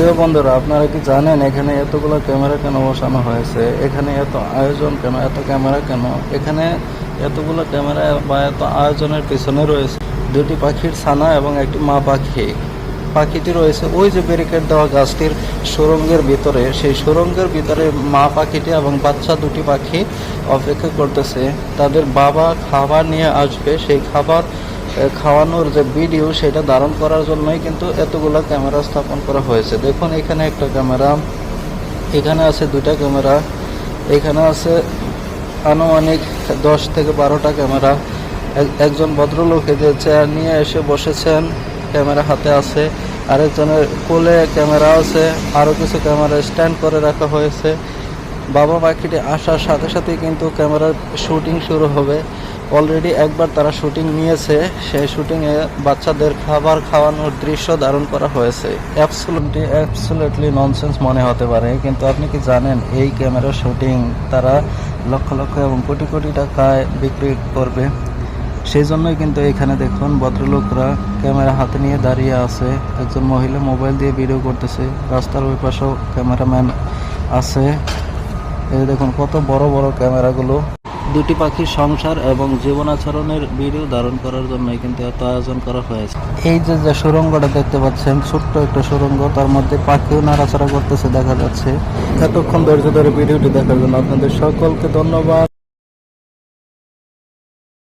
প্রিয় বন্ধুরা, আপনারা কি জানেন এখানে এতগুলো ক্যামেরা কেন বসানো হয়েছে? এখানে এত আয়োজন কেন? এত ক্যামেরা কেন? এখানে এতগুলো ক্যামেরা বা এত আয়োজনের পিছনে রয়েছে দুটি পাখির ছানা এবং একটি মা পাখি। পাখিটি রয়েছে ওই যে ব্যারিকেড দেওয়া গাছটির সুরঙ্গের ভিতরে। সেই সুরঙ্গের ভিতরে মা পাখিটি এবং বাচ্চা দুটি পাখি অপেক্ষা করতেছে। তাদের বাবা খাবার নিয়ে আসবে। সেই খাবার খাওয়ানোর যে ভিডিও সেটা ধারণ করার জন্যই কিন্তু এতগুলো ক্যামেরা স্থাপন করা হয়েছে। দেখুন, এখানে একটা ক্যামেরা এখানে আছে দুইটা ক্যামেরা এখানে আছে আনুমানিক দশ থেকে বারোটা ক্যামেরা এক- একজন ভদ্রলোক যে চেয়ার নিয়ে এসে বসেছেন ক্যামেরা হাতে আছে। আরেকজনের কোলে ক্যামেরা আছে আরও কিছু ক্যামেরা স্ট্যান্ড করে রাখা হয়েছে। বাবা পাখিটি আসার সাথে সাথে কিন্তু ক্যামেরার শুটিং শুরু হবে। অলরেডি একবার তারা শুটিং নিয়েছে, সেই শুটিংয়ে বাচ্চাদের খাবার খাওয়ানোর দৃশ্য ধারণ করা হয়েছে। অ্যাবসুলুটলি অ্যাবসুলুটলি ননসেন্স মনে হতে পারে, কিন্তু আপনি কি জানেন, এই ক্যামেরার শুটিং তারা লক্ষ লক্ষ এবং কোটি কোটি টাকায় বিক্রি করবে? সেই জন্যই কিন্তু এখানে দেখুন ভদ্রলোকরা ক্যামেরা হাতে নিয়ে দাঁড়িয়ে আছে। একজন মহিলা মোবাইল দিয়ে ভিডিও করতেছে, রাস্তার ওই পাশেও ক্যামেরাম্যান আছে। এই দেখুন কত বড় বড় ক্যামেরাগুলো দুটি পাখির সংসার এবং জীবন আচরণের ভিডিও ধারণ করার জন্য কিন্তু এত আয়োজন করা হয়েছে। এই যে যে সুরঙ্গটা দেখতে পাচ্ছেন, ছোট্ট একটা সুরঙ্গ, তার মধ্যে পাখিও নাড়াচাড়া করতেছে, দেখা যাচ্ছে। এতক্ষণ ধৈর্য ধরে ভিডিওটি দেখার জন্য আপনাদের সকলকে ধন্যবাদ।